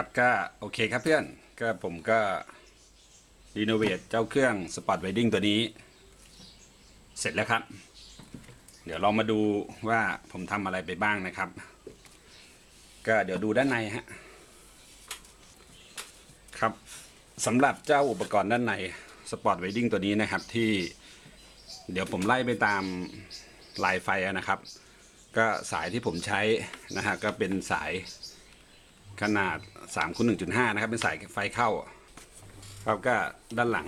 ครับก็โอเคครับเพื่อนก็ผมก็รีโนเวทเจ้าเครื่องสปอตไวดิ้งตัวนี้ เสร็จแล้วครับ เดี๋ยวเรามาดูว่าผมทำอะไรไปบ้างนะครับ ก็เดี๋ยวดูด้านในฮะครับสำหรับเจ้าอุปกรณ์ด้านในสปอตไวดิ้งตัวนี้นะครับที่เดี๋ยวผมไล่ไปตามลายไฟอะนะครับ ก็สายที่ผมใช้นะฮะก็เป็นสายขนาด 3คูณ1.5นะครับ เป็นสายไฟเข้าครับก็ด้านหลัง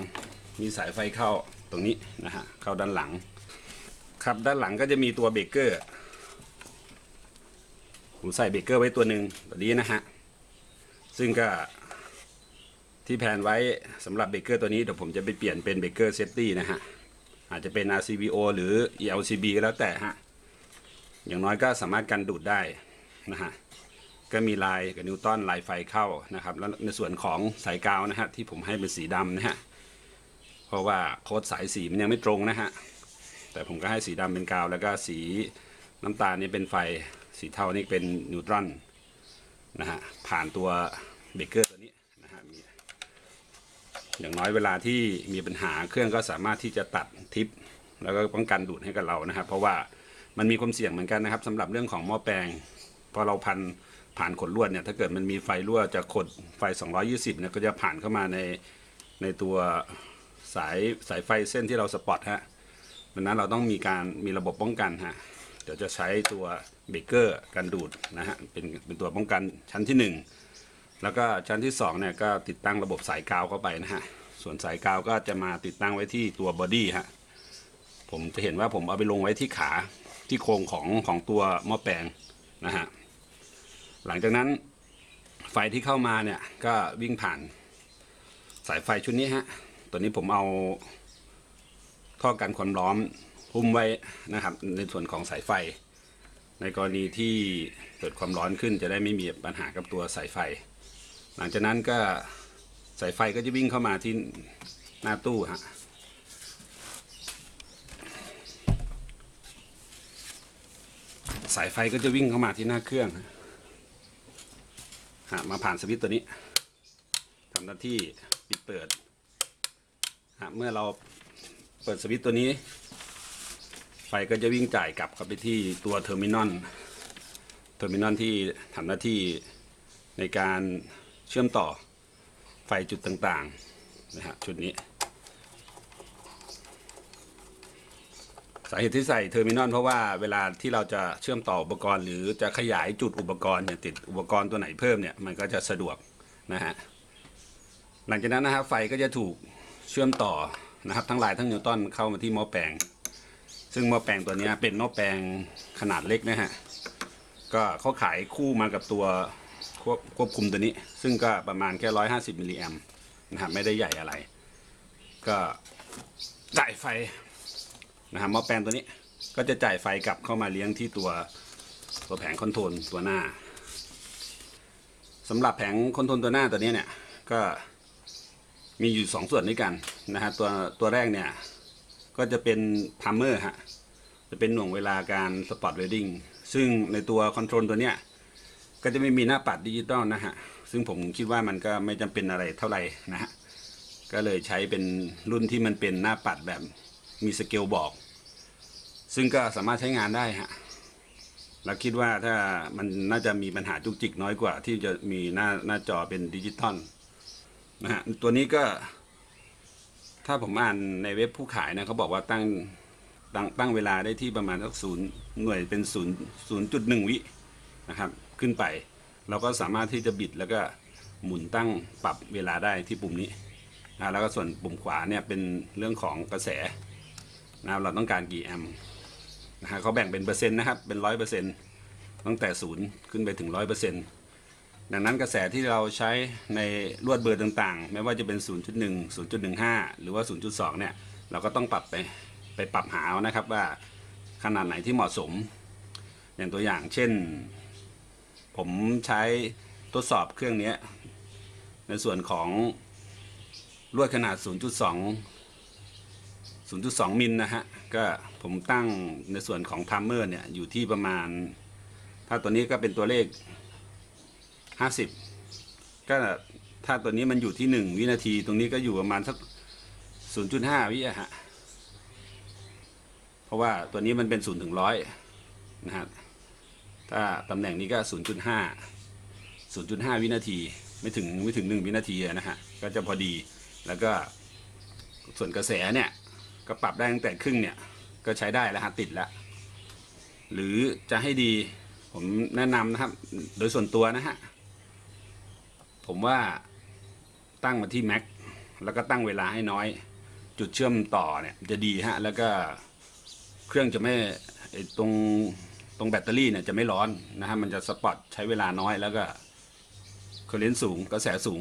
มีสายไฟเข้าตรงนี้นะฮะเข้าด้านหลัง ครับด้านหลังก็จะมีตัวเบรกเกอร์ผมใส่เบรกเกอร์ไว้ตัวหนึ่งตัวนี้นะฮะซึ่งก็ที่แผนไว้สำหรับเบรกเกอร์ตัวนี้เดี๋ยวผมจะไปเปลี่ยนเป็นเบรกเกอร์เซฟตี้นะฮะอาจจะเป็น RCVO หรือ ELCB ก็แล้วแต่ฮะอย่างน้อยก็สามารถกันดูดได้นะฮะ ก็มีลายกับนิวตันลายไฟเข้านะครับ แล้วในส่วนของสายกาวนะฮะที่ผมให้เป็นสีดำนะฮะเพราะว่าโค้ดสายสีมันยังไม่ตรงนะฮะแต่ผมก็ให้สีดำเป็นกาว แล้วก็สีน้ำตาลนี่เป็นไฟสีเทานี่เป็นนิวตรอนนะฮะผ่านตัวเบเกอร์ตัวนี้นะฮะมีอย่างน้อยเวลาที่มีปัญหาเครื่องก็สามารถที่จะตัดทิป แล้วก็ป้องกันดูดให้กับเรานะครับ เพราะว่ามันมีความเสี่ยงเหมือนกันนะครับสำหรับเรื่องของหม้อแปลงพอเราพัน ผ่านขดลวดเนี่ยถ้าเกิดมันมีไฟรั่วจากขดไฟ 220เนี่ยก็จะผ่านเข้ามาในในตัวสายสายไฟเส้นที่เราสปอตฮะดังนั้นเราต้องมีการมีระบบป้องกันฮะเดี๋ยวจะใช้ตัวเบรกเกอร์กันดูดนะฮะเป็นเป็นตัวป้องกันชั้นที่หนึ่งแล้วก็ชั้นที่สองเนี่ยก็ติดตั้งระบบสายกาวเข้าไปนะฮะส่วนสายกาวก็จะมาติดตั้งไว้ที่ตัวบอดี้ฮะผมจะเห็นว่าผมเอาไปลงไว้ที่ขาที่โครงของของตัวหม้อแปลงนะฮะ หลังจากนั้นไฟที่เข้ามาเนี่ยก็วิ่งผ่านสายไฟชุดนี้ฮะ ตัวนี้ผมเอาท่อกันความร้อนหุ้มไว้นะครับ ในส่วนของสายไฟ ในกรณีที่เกิดความร้อนขึ้นจะได้ไม่มีปัญหากับตัวสายไฟ หลังจากนั้นก็สายไฟก็จะวิ่งเข้ามาที่หน้าตู้ฮะสายไฟก็จะวิ่งเข้ามาที่หน้าเครื่องฮะ มาผ่านสวิตตัวนี้ทำหน้าที่ปิดเปิดฮะเมื่อเราเปิดสวิตตัวนี้ ไฟก็จะวิ่งจ่ายกลับเข้าไปที่ตัวเทอร์มินอลเทอร์มินอลที่ทำหน้าที่ในการเชื่อมต่อไฟจุดต่างๆนะฮะชุดนี้ สาเหตุที่ใส่เทอร์มินอลเพราะว่าเวลาที่เราจะเชื่อมต่ออุปกรณ์ หรือจะขยายจุดอุปกรณ์เนี่ยติดอุปกรณ์ตัวไหนเพิ่มเนี่ยมันก็จะสะดวกนะฮะหลังจากนั้นนะครับไฟก็จะถูกเชื่อมต่อนะครับทั้งหลายทั้งนิวตันเข้ามาที่หม้อแปลง ซึ่งหม้อแปลงตัวนี้เป็นหม้อแปลงขนาดเล็กนะฮะก็เขาขายคู่มากับตัวควบควบคุมตัวนี้ ซึ่งก็ประมาณแค่ร้อยห้าสิบมิลลิแอมนะครับไม่ได้ใหญ่อะไร ก็จ่ายไฟ นะครับหม้อแปลงตัวนี้ก็จะจ่ายไฟกลับเข้ามาเลี้ยงที่ตัวตัวแผงคอนโทรลตัวหน้าสำหรับแผงคอนโทรลตัวหน้าตัวนี้เนี่ยก็มีอยู่สองส่วนด้วยกันนะฮะตัวตัวแรกเนี่ยก็จะเป็นพัมเมอร์ฮะจะเป็นหน่วงเวลาการสปอตเวดดิ้งซึ่งในตัวคอนโทรลตัวเนี้ยก็จะไม่มีหน้าปัดดิจิตอลนะฮะ ซึ่งผมคิดว่ามันก็ไม่จำเป็นอะไรเท่าไหร่นะฮะ ก็เลยใช้เป็นรุ่นที่มันเป็นหน้าปัดแบบ มีสเกลบอก ซึ่งก็สามารถใช้งานได้ฮะเราคิดว่าถ้ามันน่าจะมีปัญหาจุกจิกน้อยกว่า ที่จะมีหน้าหน้าจอเป็นดิจิตอลนะฮะตัวนี้ก็ ถ้าผมอ่านในเว็บผู้ขายนะเขาบอกว่าตั้งตั้งตั้งเวลาได้ที่ประมาณสักศูนย์หน่วยเป็นศูนย์ศูนย์จุดหนึ่งวินะครับ ขึ้นไป เราก็สามารถที่จะบิดแล้วก็หมุนตั้งปรับเวลาได้ที่ปุ่มนี้นะแล้วก็ส่วนปุ่มขวาเนี่ยเป็นเรื่องของกระแส นะครับเราต้องการกี่แอมป์นะฮะเขาแบ่งเป็นเปอร์เซ็นต์นะครับเป็นร้อยเปอร์เซ็นต์ตั้งแต่ศูนย์ขึ้นไปถึงร้อยเปอร์เซ็นต์ดังนั้นกระแสที่เราใช้ในลวดเบอร์ต่างๆ ไม่ว่าจะเป็น 0.1 0.15 หรือว่า 0.2 เนี่ย เราก็ต้องปรับไปไปปรับหาเอานะครับว่าขนาดไหนที่เหมาะสม อย่างตัวอย่างเช่น ผมใช้ทดสอบเครื่องนี้ในส่วนของลวดขนาด 0.2 0.2 มิลนะฮะ ก็ผมตั้งในส่วนของทัมเมอร์เนี่ย อยู่ที่ประมาณ ถ้าตัวนี้ก็เป็นตัวเลข 50 ก็ถ้าตัวนี้มันอยู่ที่หนึ่งวินาที ตรงนี้ก็อยู่ประมาณสักศูนย์จุดห้าวิอะฮะ เพราะว่าตัวนี้มันเป็นศูนย์ถึงร้อยนะฮะ ถ้าตำแหน่งนี้ก็ศูนย์จุดห้าศูนย์จุดห้าวินาที ไม่ถึงไม่ถึงหนึ่งวินาทีนะฮะ ก็จะพอดี แล้วก็ส่วนกระแสเนี่ย ก็ปรับได้ตั้งแต่ครึ่งเนี่ย ก็ใช้ได้แล้วฮะติดแล้ว หรือจะให้ดีผมแนะนำนะครับ โดยส่วนตัวนะฮะ ผมว่าตั้งมาที่แม็กแล้วก็ตั้งเวลาให้น้อย จุดเชื่อมต่อเนี่ยจะดีฮะ แล้วก็เครื่องจะไม่ตรงตรงแบตเตอรี่เนี่ยจะไม่ร้อนนะฮะ มันจะสปอตใช้เวลาน้อยแล้วก็เคอร์เรนต์สูงกระแสสูง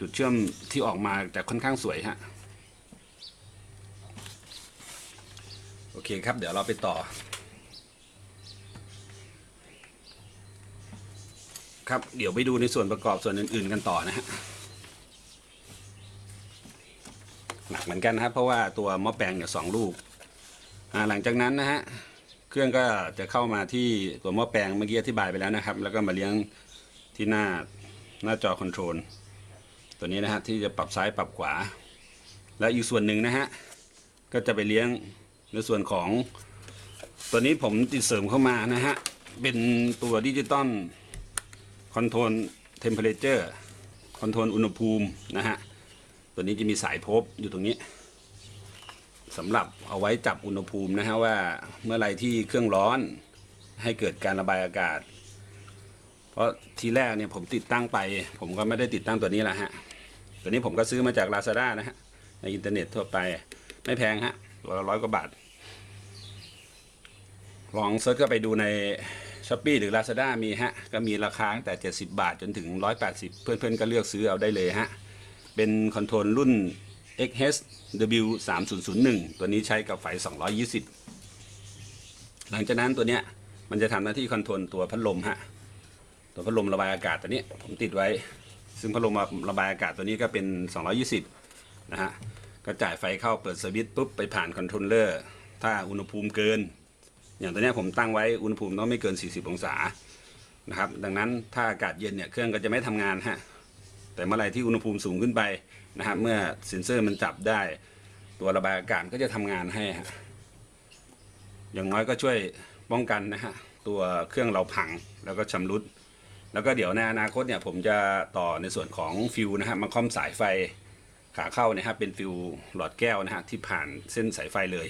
จุดเชื่อมที่ออกมาจะค่อนข้างสวยฮะ โอ เคครับเดี๋ยวเราไปต่อ ครับเดี๋ยวไปดูในส่วนประกอบส่วนอื่น ๆ กันต่อนะฮะหนักเหมือนกันนะครับเพราะว่าตัวมอแปลงเนี่ยสองลูกหลังจากนั้นนะฮะเครื่องก็จะเข้ามาที่ตัวหม้อแปลงเมื่อกี้อธิบายไปแล้วนะครับ แล้วก็มาเลี้ยงที่หน้าหน้าจอคอนโทรลตัวนี้นะฮะที่จะปรับซ้ายปรับขวา แล้วอีกส่วนหนึ่งนะฮะก็จะไปเลี้ยง ในส่วนของตัวนี้ผมติดเสริมเข้ามานะฮะ เป็นตัวดิจิตอลคอนโทรลเทมเพลเจอร์คอนโทรลอุณหภูมินะฮะ ตัวนี้จะมีสายพบอยู่ตรงนี้สำหรับเอาไว้จับอุณหภูมินะฮะว่าเมื่อไรที่เครื่องร้อนให้เกิดการระบายอากาศ เพราะทีแรกเนี่ยผมติดตั้งไป ผมก็ไม่ได้ติดตั้งตัวนี้แหละฮะ ตัวนี้ผมก็ซื้อมาจาก Lazada นะฮะในอินเทอร์เน็ตทั่วไปไม่แพงฮะตัวละร้อยกว่าบาท ลองเซิร์ชเข้าไปดูในช้อปปี้หรือ Lazada มีฮะ ก็มีราคาตั้งแต่ 70 บาทจนถึง 180 เพื่อนๆ ก็เลือกซื้อเอาได้เลยฮะ เป็นคอนโทรลรุ่น XHW 3001 ตัวนี้ใช้กับไฟ 220 หลังจากนั้นตัวเนี้ยมันจะทำหน้าที่คอนโทรลตัวพัดลมฮะ ตัวพัดลมระบายอากาศตัวนี้ผมติดไว้ ซึ่งพัดลมระบายอากาศตัวนี้ก็เป็น 220 นะฮะ ก็จ่ายไฟเข้าเปิดสวิตช์ปุ๊บไปผ่านคอนโทรลเลอร์ ถ้าอุณหภูมิเกิน อย่างตัวนี้ผมตั้งไว้อุณหภูมิต้องไม่เกิน 40 องศานะครับ ดังนั้นถ้าอากาศเย็นเนี่ยเครื่องก็จะไม่ทำงานฮะแต่เมื่อไรที่อุณหภูมิสูงขึ้นไปนะครับเมื่อเซ็นเซอร์มันจับได้ ตัวระบายอากาศก็จะทำงานให้ฮะอย่างน้อยก็ช่วยป้องกันนะฮะตัวเครื่องเราพังแล้วก็ชำรุด แล้วก็เดี๋ยวในอนาคตเนี่ยผมจะต่อในส่วนของฟิวนะฮะมาคอมสายไฟขาเข้านะครับเป็นฟิวหลอดแก้วนะฮะที่ผ่านเส้นสายไฟเลย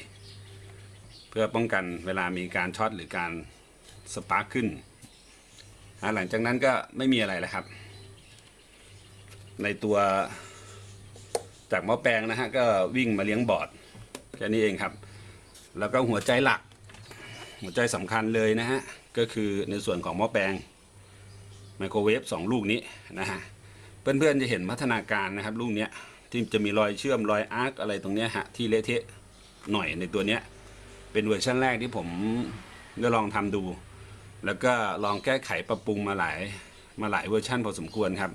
พื่อป้องกันเวลามีการช็อตหรือการสปาร์คขึ้น หลังจากนั้นก็ไม่มีอะไรแล้วครับ ในตัวจากหม้อแปลงนะฮะก็วิ่งมาเลี้ยงบอร์ดแค่นี้เองครับ แล้วก็หัวใจหลัก หัวใจสำคัญเลยนะฮะ ก็คือในส่วนของหม้อแปลงไมโครเวฟสองลูกนี้นะฮะ เพื่อนๆจะเห็นพัฒนาการนะครับลูกเนี้ยที่จะมีรอยเชื่อมรอยอาร์คอะไรตรงเนี้ยฮะที่เละเทะหน่อยในตัวเนี้ย เป็นเวอร์ชันแรกที่ผมได้ลองทำดู แล้วก็ลองแก้ไขปรับปรุงมาหลายมาหลายเวอร์ชันพอสมควรครับ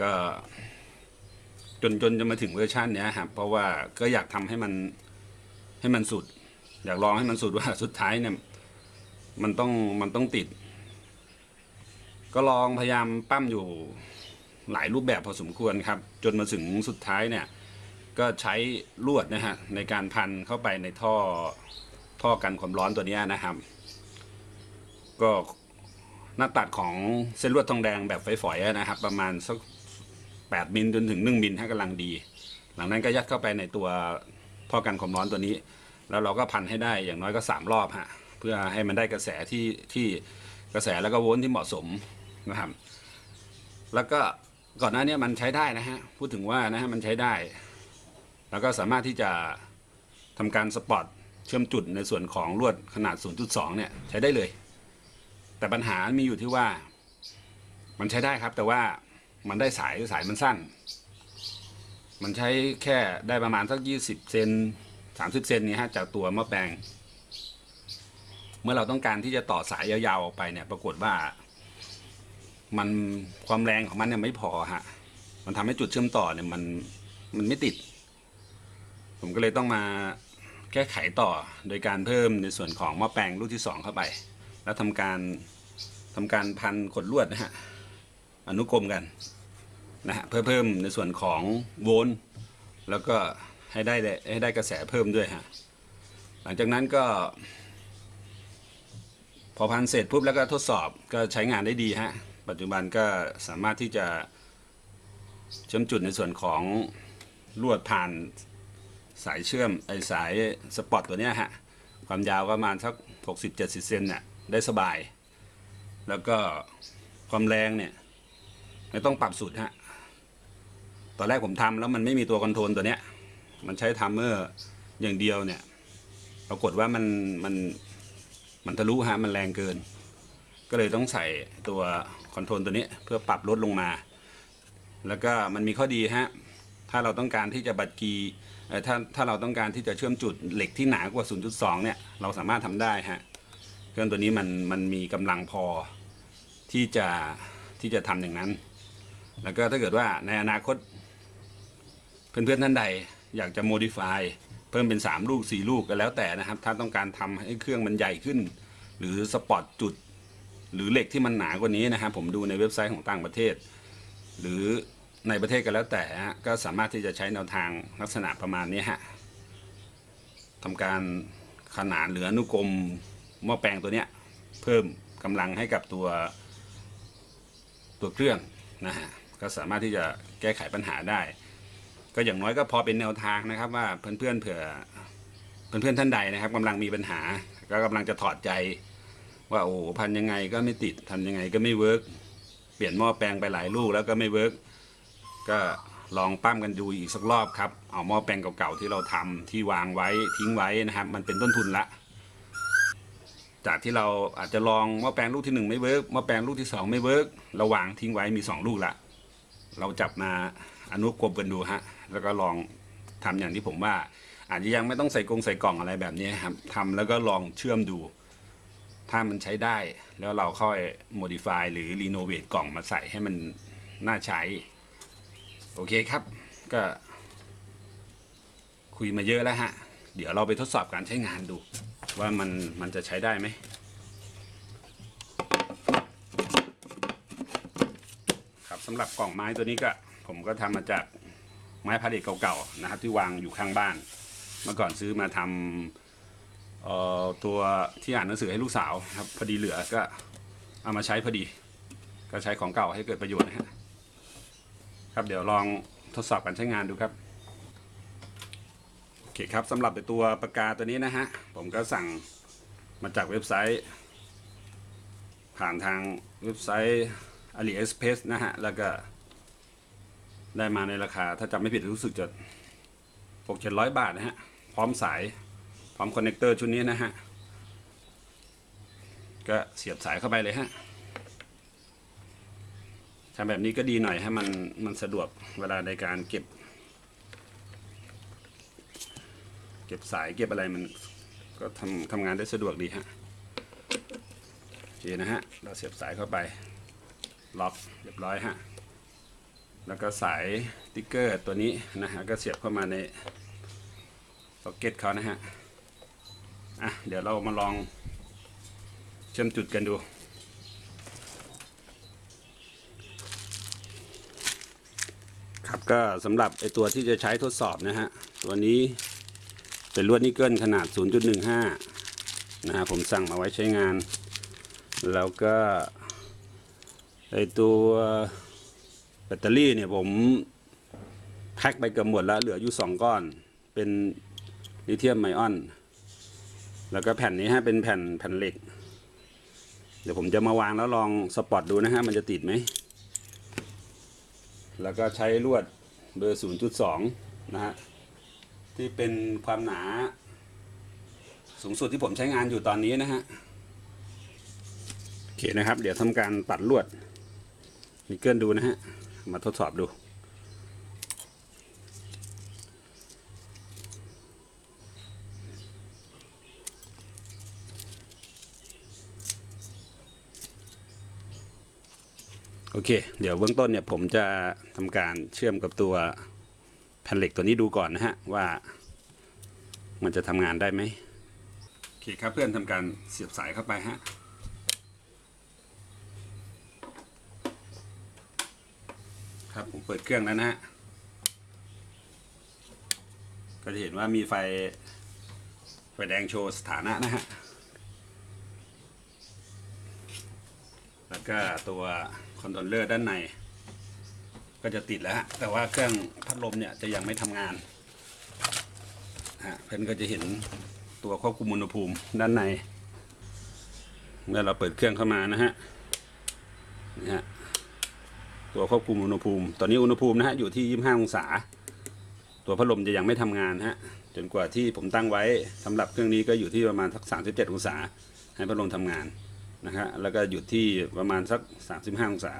ก็จนจนจะมาถึงเวอร์ชันเนี้ยครับเพราะว่าก็อยากทำให้มันให้มันสุด อยากลองให้มันสุดว่าสุดท้ายเนี่ยมันต้องมันต้องติด ก็ลองพยายามปั้มอยู่หลายรูปแบบพอสมควรครับ จนมาถึงสุดท้ายเนี่ยก็ใช้ลวดนะฮะในการพันเข้าไปในท่อ ท่อกันความร้อนตัวนี้นะครับ ก็หน้าตัดของเส้นลวดทองแดงแบบฝอยๆนะครับ ประมาณสัก8มิลจนถึง1มิลให้กำลังดี หลังนั้นก็ยัดเข้าไปในตัวท่อกันความร้อนตัวนี้ แล้วเราก็พันให้ได้อย่างน้อยก็ 3 รอบฮะเพื่อให้มันได้กระแสที่ที่กระแสแล้วก็โวลต์ที่เหมาะสมนะครับ แล้วก็ก่อนหน้านี้มันใช้ได้นะฮะพูดถึงว่านะฮะมันใช้ได้ แล้วก็สามารถที่จะทำการสปอต เชื่อมจุดในส่วนของลวดขนาด 0.2 เนี่ยใช้ได้เลย แต่ปัญหามีอยู่ที่ว่า มันใช้ได้ครับ แต่ว่ามันได้สายสายมันสั้น มันใช้แค่ได้ประมาณสัก 20 เซน30 เซนนี่ฮะจากตัวหม้อแปลง เมื่อเราต้องการที่จะต่อสายยาวๆออกไปเนี่ย ปรากฏว่า มันความแรงของมันเนี่ยไม่พอฮะมันทำให้จุดเชื่อมต่อเนี่ยมันมันไม่ติด ผมก็เลยต้องมา แก้ไขต่อโดยการเพิ่มในส่วนของหม้อแปลงลูกที่ 2 เข้าไป แล้วทำการทำการพันขดลวดนะฮะอนุกรมกันนะฮะเพื่อเพิ่มในส่วนของโวลต์แล้วก็ให้ได้ให้ได้กระแสเพิ่มด้วยฮะหลังจากนั้นก็ พอพันเสร็จปุ๊บแล้วก็ทดสอบก็ใช้งานได้ดีฮะปัจจุบันก็สามารถที่จะเชื่อมจุดในส่วนของลวดผ่าน สายเชื่อมไอสายสปอตตัวเนี้ยฮะความยาวประมาณสัก60-70เซนเนี่ยได้สบาย แล้วก็ความแรงเนี่ยไม่ต้องปรับสุดฮะตอนแรกผมทำแล้วมันไม่มีตัวคอนโทรลตัวเนี้ยมันใช้ทัมเมอร์อย่างเดียวเนี่ยปรากฏว่ามันมันมันทะลุฮะมันแรงเกิน ก็เลยต้องใส่ตัวคอนโทรลตัวนี้เพื่อปรับลดลงมา แล้วก็มันมีข้อดีฮะถ้าเราต้องการที่จะบัดกี เอ่อถ้าถ้าเราต้องการที่จะเชื่อมจุดเหล็กที่หนากว่า 0.2 เนี่ยเราสามารถทำได้ฮะเครื่องตัวนี้มันมันมีกำลังพอที่จะที่จะทำอย่างนั้น แล้วก็ถ้าเกิดว่าในอนาคต เพื่อนๆท่านใดอยากจะ modify เพิ่มเป็น 3 ลูก 4 ลูกก็แล้วแต่นะครับ ถ้าต้องการทำให้เครื่องมันใหญ่ขึ้น หรือสปอตจุด หรือเหล็กที่มันหนากว่านี้นะครับ ผมดูในเว็บไซต์ของต่างประเทศ หรือ ในประเทศก็แล้วแต่ก็สามารถที่จะใช้แนวทางลักษณะประมาณนี้ฮะทำการขนานหรืออนุกรมหม้อแปลงตัวเนี้ยเพิ่มกำลังให้กับตัวตัวเครื่องนะฮะก็สามารถที่จะแก้ไขปัญหาได้ ก็อย่างน้อยก็พอเป็นแนวทางนะครับว่าเพื่อนๆเผื่อเพื่อนๆท่านใดนะครับกำลังมีปัญหา ก็กำลังจะถอดใจ ว่าโอ้พันยังไงก็ไม่ติดทำยังไงก็ไม่เวิร์กเปลี่ยนหม้อแปลงไปหลายลูกแล้วก็ไม่เวิร์ก ก็ลองปั้มกันดูอีกสักรอบครับ เอาหม้อแปลงเก่าๆที่เราทำที่วางไว้ทิ้งไว้นะครับ มันเป็นต้นทุนละ จากที่เราอาจจะลองหม้อแปลงลูกที่หนึ่งไม่เวิร์กหม้อแปลงลูกที่สองไม่เวิร์กเราวางทิ้งไว้มีสองลูกละเราจับมาอนุกรมกันดูฮะแล้วก็ลองทำอย่างที่ผมว่า อาจจะยังไม่ต้องใส่กรงใส่กล่องอะไรแบบนี้ครับทำแล้วก็ลองเชื่อมดู ถ้ามันใช้ได้ แล้วเราค่อย modify หรือ renovate กล่องมาใส่ให้มันน่าใช้ โอเคครับ ก็คุยมาเยอะแล้วฮะ เดี๋ยวเราไปทดสอบการใช้งานดู ว่ามันมันจะใช้ได้ไหมครับสำหรับกล่องไม้ตัวนี้ก็ ผมก็ทำมาจากไม้พาเลทเก่าๆนะครับ ที่วางอยู่ข้างบ้าน เมื่อก่อนซื้อมาทำออตัวที่อ่านหนังสือให้ลูกสาวครับพอดีเหลือก็เอามาใช้พอดี ก็ใช้ของเก่าให้เกิดประโยชน์นะฮะ ครับ เดี๋ยวลองทดสอบการใช้งานดูครับโอเคครับสำหรับตัวปากกาตัวนี้นะฮะผมก็สั่งมาจากเว็บไซต์ ผ่านทางเว็บไซต์ AliExpress นะฮะ แล้วก็ได้มาในราคา ถ้าจำไม่ผิดรู้สึกจะหกเจ็ดร้อยบาทนะฮะ พร้อมสาย พร้อมคอนเนคเตอร์ชุดนี้นะฮะ ก็เสียบสายเข้าไปเลยฮะ ทำแบบนี้ก็ดีหน่อยให้มันมันสะดวกเวลาในการเก็บ เก็บสายเก็บอะไรมันก็ทำทำงานได้สะดวกดีฮะโอเคนะฮะ เราเสียบสายเข้าไป ล็อกเรียบร้อยฮะ แล้วก็สายติ๊กเกอร์ตัวนี้นะฮะก็เสียบเข้ามาในซ็อกเก็ตเขานะฮะ อะ เดี๋ยวเรามาลองเชื่อมจุดกันดู ครับ ก็สำหรับไอตัวที่จะใช้ทดสอบนะฮะ ตัวนี้เป็นลวดนิกเกิลขนาด 0.15 นะฮะผมสั่งมาไว้ใช้งาน แล้วก็ไอตัวแบตเตอรี่เนี่ยผมแพ็คไปเกือบหมดแล้วเหลืออยู่สองก้อน เป็นลิเธียมไมออน แล้วก็แผ่นนี้ฮะเป็นแผ่นแผ่นเหล็ก เดี๋ยวผมจะมาวางแล้วลองสปอตดูนะฮะมันจะติดไหมแล้วก็ใช้ลวด เบอร์ 0.2 นะฮะ ที่เป็นความหนา สูงสุดที่ผมใช้งานอยู่ตอนนี้นะฮะ โอเคนะครับ เดี๋ยวทำการตัดลวดนิกเกิลดูนะฮะ มาทดสอบดู อเค เดี๋ยวเบื้องต้นเนี่ยผมจะทำการเชื่อมกับตัวแผ่นเหล็กตัวนี้ดูก่อนนะฮะ ว่ามันจะทำงานได้ไหมโอเคครับเพื่อนทำการเสียบสายเข้าไปฮะครับผมผมเปิดเครื่องแล้วนะฮะ ก็จะเห็นว่ามีไฟ ไฟแดงโชว์สถานะนะฮะ แล้วก็ตัว คอนโทรลเลอร์ด้านใน ก็จะติดแล้วฮะแต่ว่าเครื่องพัดลมเนี่ยจะยังไม่ทำงานฮะเพื่อนก็จะเห็นตัวควบคุมอุณหภูมิด้านในเมื่อเราเปิดเครื่องเข้ามานะฮะนี่ฮะตัวควบคุมอุณหภูมิ ตอนนี้อุณหภูมินะฮะอยู่ที่ 25 องศา ตัวพัดลมจะยังไม่ทำงานฮะ จนกว่าที่ผมตั้งไว้สำหรับเครื่องนี้ก็อยู่ที่ประมาณสัก37 องศา ให้พัดลมทำงาน นะฮะแล้วก็หยุดที่ประมาณสัก 35 องศา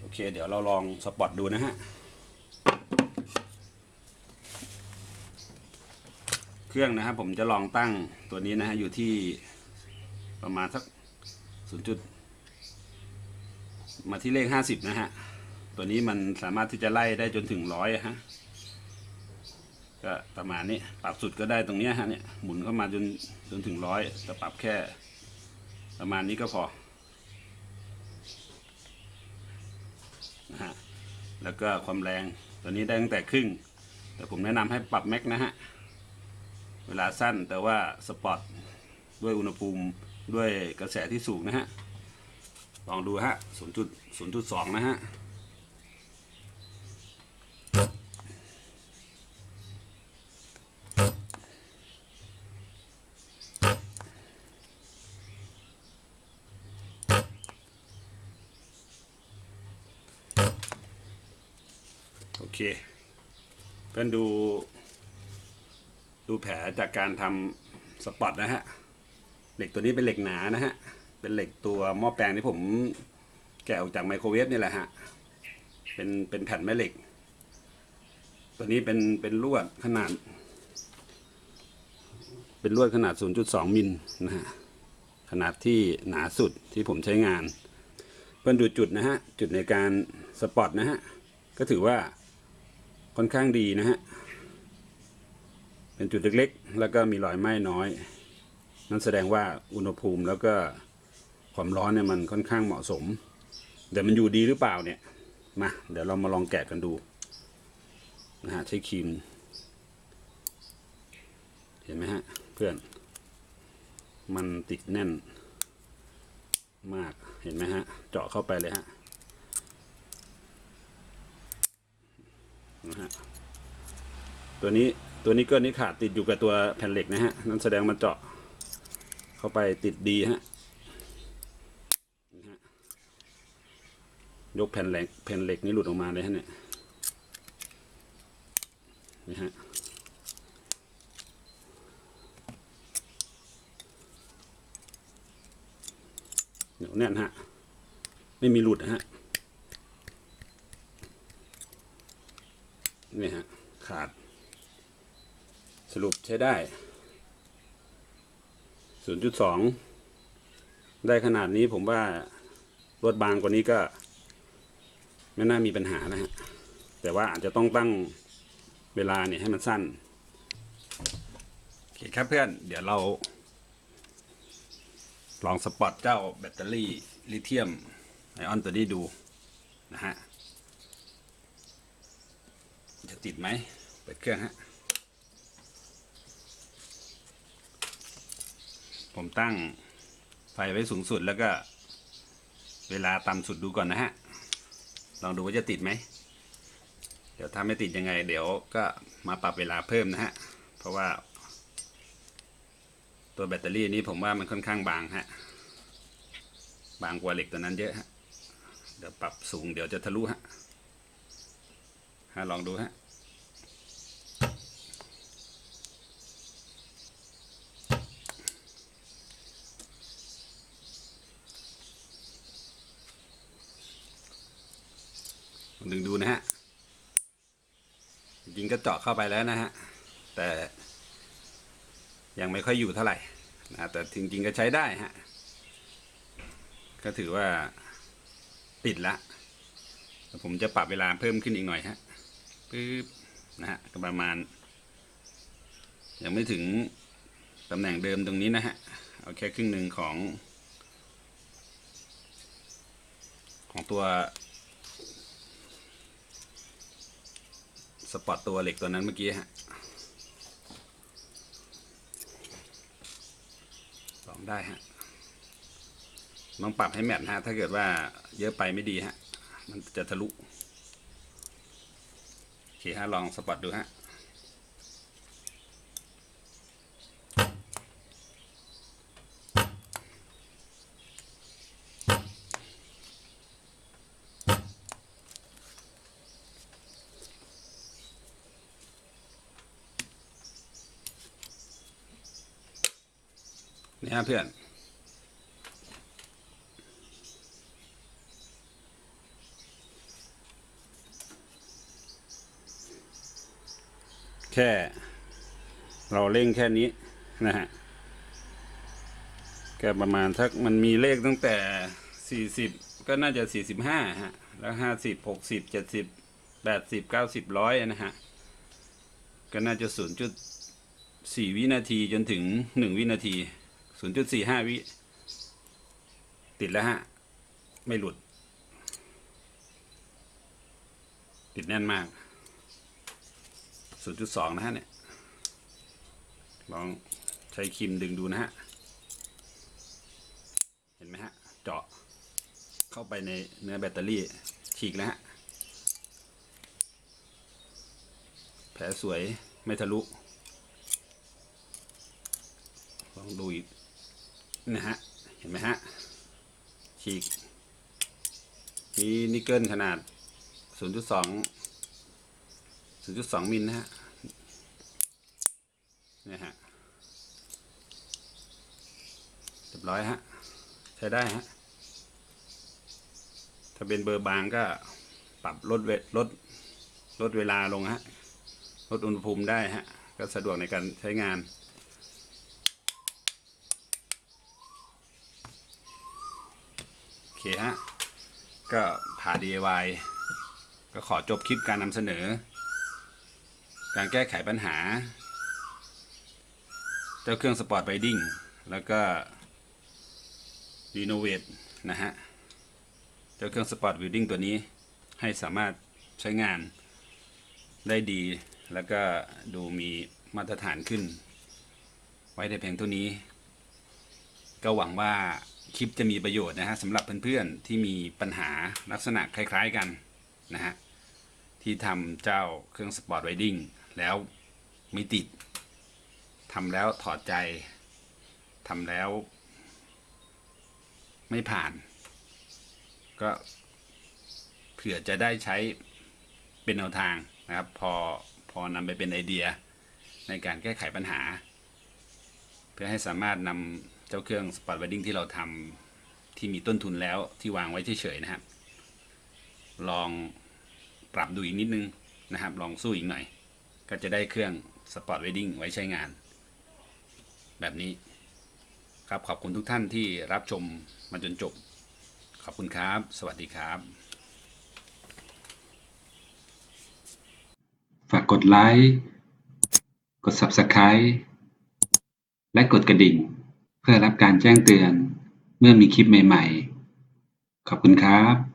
โอเค เดี๋ยวเราลองสปอตดูนะฮะ เครื่องนะครับผมจะลองตั้งตัวนี้นะฮะ อยู่ที่ประมาณสักศูนย์จุดมาที่เลขห้าสิบนะฮะ ตัวนี้มันสามารถที่จะไล่ได้จนถึงร้อยฮะ ก็ประมาณนี้ปรับสุดก็ได้ตรงนี้ฮะเนี่ยหมุนเข้ามาจนจนถึงร้อยแต่ปรับแค่ ประมาณนี้ก็พอนะฮะแล้วก็ความแรงตัวนี้ได้ตั้งแต่ครึ่ง แต่ผมแนะนำให้ปรับแม็กนะฮะเวลาสั้นแต่ว่าสปอร์ตด้วยอุณหภูมิด้วยกระแสที่สูงนะฮะลองดูฮะ 0.0.2 นะฮะ เคเพื่อนดู ดูแผลจากการทำสปอตนะฮะ เหล็กตัวนี้เป็นเหล็กหนานะฮะ เป็นเหล็กตัวหม้อแปลงที่ผมแกะออกจากไมโครเวฟนี่แหละฮะ เป็นเป็นแผ่นแม่เหล็ก ตัวนี้เป็นเป็นลวดขนาด เป็นลวดขนาด 0.2 มิลนะฮะ ขนาดที่หนาสุดที่ผมใช้งาน เพื่อนดูจุดนะฮะ จุดในการสปอตนะฮะ ก็ถือว่า ค่อนข้างดีนะฮะ เป็นจุดเล็กๆ แล้วก็มีรอยไหม้น้อย นั่นแสดงว่าอุณหภูมิแล้วก็ความร้อนเนี่ยมันค่อนข้างเหมาะสม แต่มันอยู่ดีหรือเปล่าเนี่ย มา เดี๋ยวเรามาลองแกะกันดูนะฮะใช้ครีม เห็นไหมฮะ เพื่อน มันติดแน่นมาก เห็นไหมฮะ เจาะเข้าไปเลยฮะ นะฮะตัวนี้ตัวนี้เกินนี้ขาดติดอยู่กับตัวแผ่นเหล็กนะฮะนั่นแสดงมันเจาะเข้าไปติดดีฮะยกแผ่นเหล็กแผ่นเหล็กนี้หลุดออกมาเลยฮะเนี่ยนี่ฮะเหนียวแน่นฮะ ไม่มีหลุดนะฮะ นี่ฮะขาด สรุปใช้ได้ 0.2 ได้ขนาดนี้ผมว่า รถบางกว่านี้ก็ ไม่น่ามีปัญหานะฮะ แต่ว่าอาจจะต้องตั้งเวลาเนี่ยให้มันสั้น โอเคครับเพื่อน เดี๋ยวเรา ลองสปอตเจ้าแบตเตอรี่ลิเธียมไอออนตัวนี้ดูนะฮะ จะติดไหมเปิดเครื่องฮะ ผมตั้งไฟไว้สูงสุดแล้วก็ เวลาต่ำสุดดูก่อนนะฮะ ลองดูว่าจะติดไหม เดี๋ยวถ้าไม่ติดยังไง เดี๋ยวก็มาปรับเวลาเพิ่มนะฮะ เพราะว่า ตัวแบตเตอรี่นี้ผมว่ามันค่อนข้างบางฮะ บางกว่าเหล็กตัวนั้นเยอะฮะ เดี๋ยวปรับสูงเดี๋ยวจะทะลุฮะฮะลองดูฮะ ดึงดูนะฮะจริงก็เจาะเข้าไปแล้วนะฮะ แต่ยังไม่ค่อยอยู่เท่าไหร่นะแต่จริงๆก็ใช้ได้ฮะ ก็ถือว่าติดละ ผมจะปรับเวลาเพิ่มขึ้นอีกหน่อยฮะปึ๊บนะฮะก็ประมาณ ยังไม่ถึงตำแหน่งเดิมตรงนี้นะฮะ เอาแค่ครึ่งหนึ่งของ ของตัว สปอตตัวเหล็กตัวนั้นเมื่อกี้ฮะลองได้ฮะลองปรับให้แมทฮะ ถ้าเกิดว่าเยอะไปไม่ดีฮะ มันจะทะลุโอเคฮะลองสปอตดูฮะ นี่ฮะเพื่อน แค่ เราเร่งแค่นี้นะฮะก็ประมาณทักมันมีเลขตั้งแต่สี่สิบก็น่าจะสี่สิบห้าฮะ แล้วห้าสิบหกสิบเจ็ดสิบแปดสิบเก้าสิบร้อยนะฮะ ก็น่าจะศูนย์จุดสี่วินาทีจนถึงหนึ่งวินาที ศูนย์จุดสี่ห้าวิ ติดแล้วฮะ ไม่หลุด ติดแน่นมาก0.2นะฮะเนี่ย ลองใช้ครีมดึงดูนะฮะ เห็นไหมฮะ เจาะเข้าไปในเนื้อแบตเตอรี่ฉีกแล้วฮะ แผลสวยไม่ทะลุ ลองดูอีก นะฮะ เห็นไหมฮะ ฉีก มีนิกเกิลขนาด 0.2 0.2 มิลนะฮะเนี่ยฮะเรียบร้อยฮะ ใช้ได้ฮะ ถ้าเป็นเบอร์บางก็ปรับลดเวลดลดเวลาลงฮะ ลดอุณหภูมิได้ฮะ ก็สะดวกในการใช้งาน โอเค ฮะ ก็ผ่า DIY ก็ขอจบคลิปการนำเสนอ การแก้ไขปัญหา เจ้าเครื่องสปอร์ตไ d ดิ้งแล้วก็รีโนเวทนะฮะ เจ้าเครื่องสปอร์ต i วดิ้งตัวนี้ให้สามารถใช้งานได้ดี แล้วก็ดูมีมาตรฐานขึ้น ไว้ในเพียงเท่านี้ ก็หวังว่า คลิปจะมีประโยชน์นะฮะสำหรับเพื่อนๆที่มีปัญหาลักษณะคล้ายๆกันนะฮะที่ทำเจ้าเครื่องสปอร์ตไ d ดิ้งแล้วไม่ติดทำแล้วถอดใจทำแล้ว ไม่ผ่าน ก็เผื่อจะได้ใช้เป็นแนวทางนะครับ พอพอนำไปเป็นไอเดียในการแก้ไขปัญหา เพื่อให้สามารถนำ เจ้าเครื่องสปอตไวดิ้งที่เราทำที่มีต้นทุนแล้วที่วางไว้เฉยๆนะครับ ลองปรับดูอีกนิดนึงนะครับ ลองสู้อีกหน่อย ก็จะได้เครื่องสปอตไวดิ้งไว้ใช้งาน แบบนี้ครับขอบคุณทุกท่านที่รับชมมาจนจบ ขอบคุณครับ สวัสดีครับ ฝากกดไลค์ กด Subscribe และกดกระดิ่ง เพื่อรับการแจ้งเตือนเมื่อมีคลิปใหม่ ๆ ขอบคุณครับ